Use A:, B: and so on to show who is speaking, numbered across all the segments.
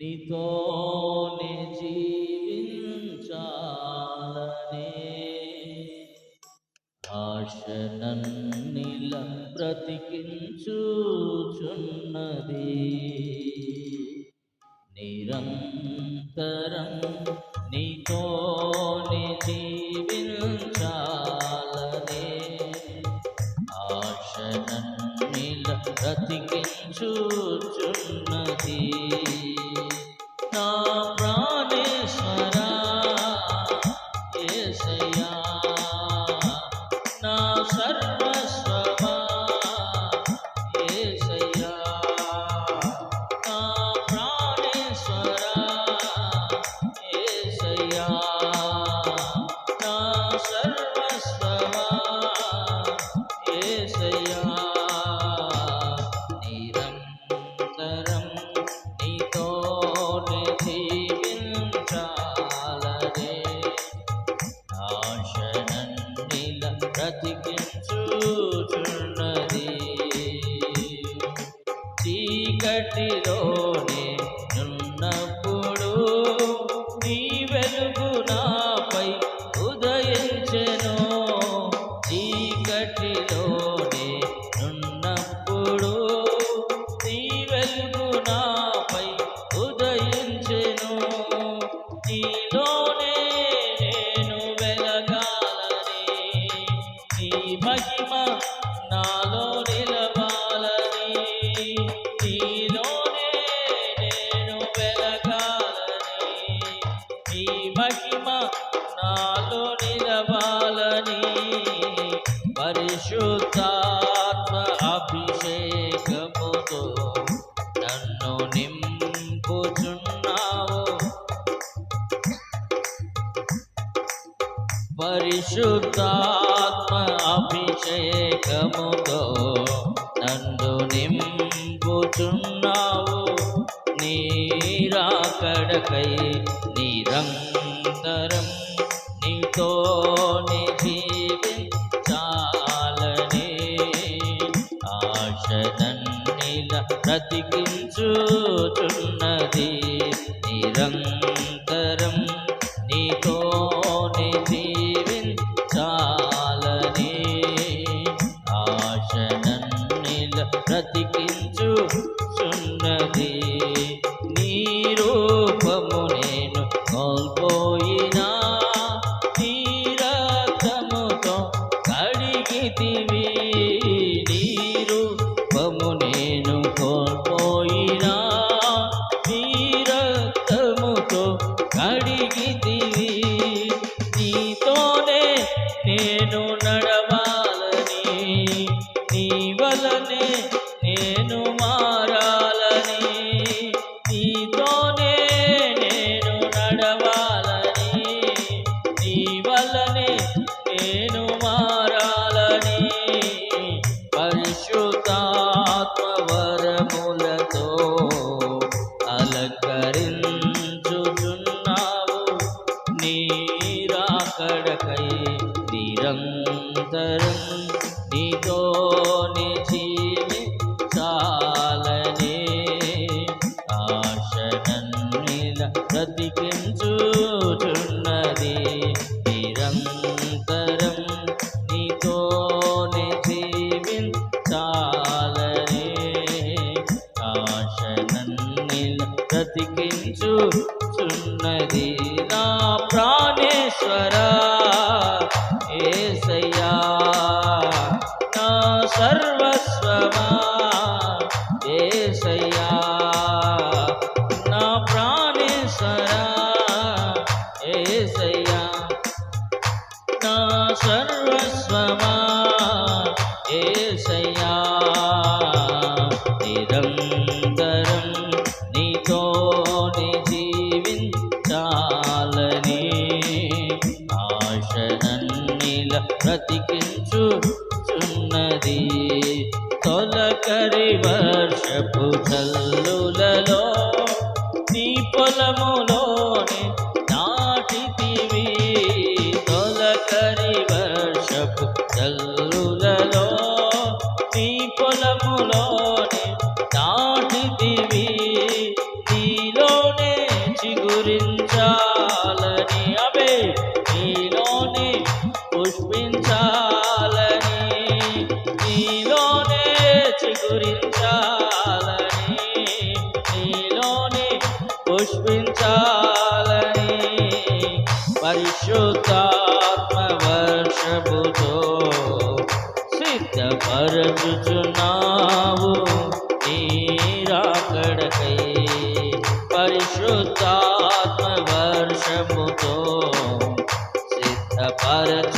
A: నీతోనే జీవించాలనే ఆశ నన్నిల బ్రతికించుచున్నది. నిరంతరం నీతోనే యేసయ్యా నా నీ మహిమ నాలో నిలవాలని. నీలోనే నేను వెలగాలని. నీ మహిమ నాలో నిలవాలని. పరిశుద్ధాత్మ అభిషేకముతో నన్ను నింపుచున్నావు. పరిశుద్ధాత్మ అభిషేకముతో నన్ను నింపుచున్నావు. నీరాకడకై నిరంతరం నీతోని జీవించాలనే ఆశనన్నిల బ్రతికించుచున్నది. నిరంతరం బ్రతికించు. ప్రాణేశ్వరా ఏసయ్యా నా సర్వస్వమా? ఏసయ్యా నా ప్రాణేశ్వరా? ఏసయ్యా బ్రతికించుచున్నది. తొలకరి వర్షపు చల్లులలో నీ పొలములోని నాటితివి. తొలకరి వర్ష సిద్ధపరచుచున్నావు నీరాకడకై పరిశుద్ధాత్మ వర్షముతో సిద్ధపరచుచున్నావు.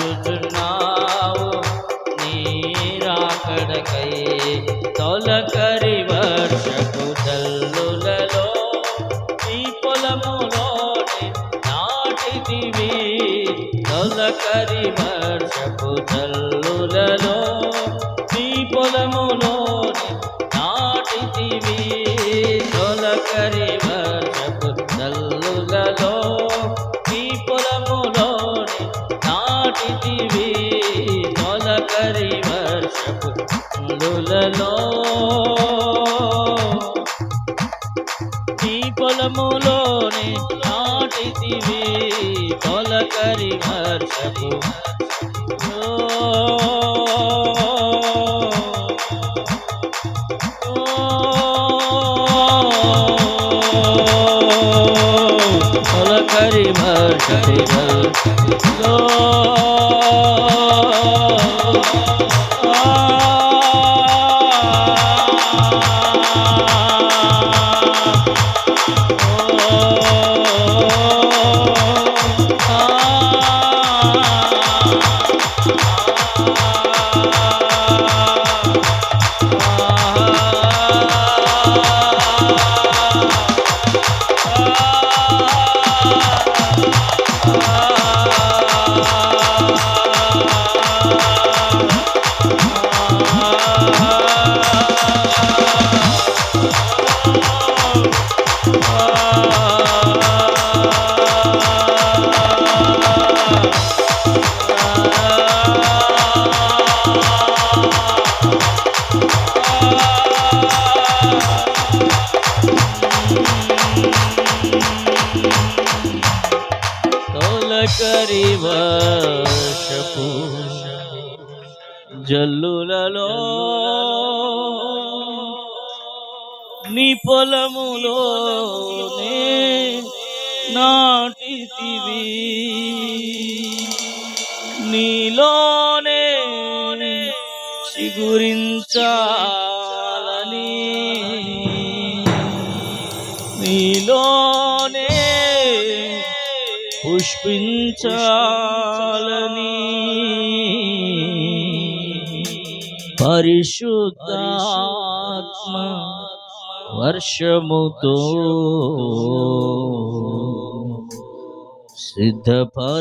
A: నీరాకడకై తొలకరి వర్షపు తల్లులలో నీ పొలములోని నాటిదివి తొలకరి వర్షపు తల్లులలో పొలములోనే నాటిదివి తొలకరి వర్షపు జల్లులలో నీ పొలములోనే నాటిదివి తొలకరి వర్షపు జల్లులలో నీ పొలములోనే నాటిదివి తొలకరి వర్షపు తొలకరి వర్షపు తొలకరి వర్షపు జల్లులలో నీ పొలములోనే నాటితివి. నీలోనే చిగురించాలని పుష్పించాలని పరిశుద్ధాత్మ వర్షముతో సిద్ధపరచుచున్నావు.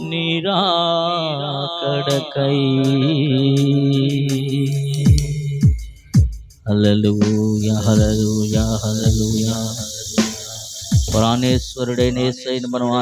A: నిరాకడకై. హల్లెలూయా హల్లెలూయా హల్లెలూయా. ಪುರಾಣೇಶ್ವರುಡೇ ನೇಸೈ ನಮನ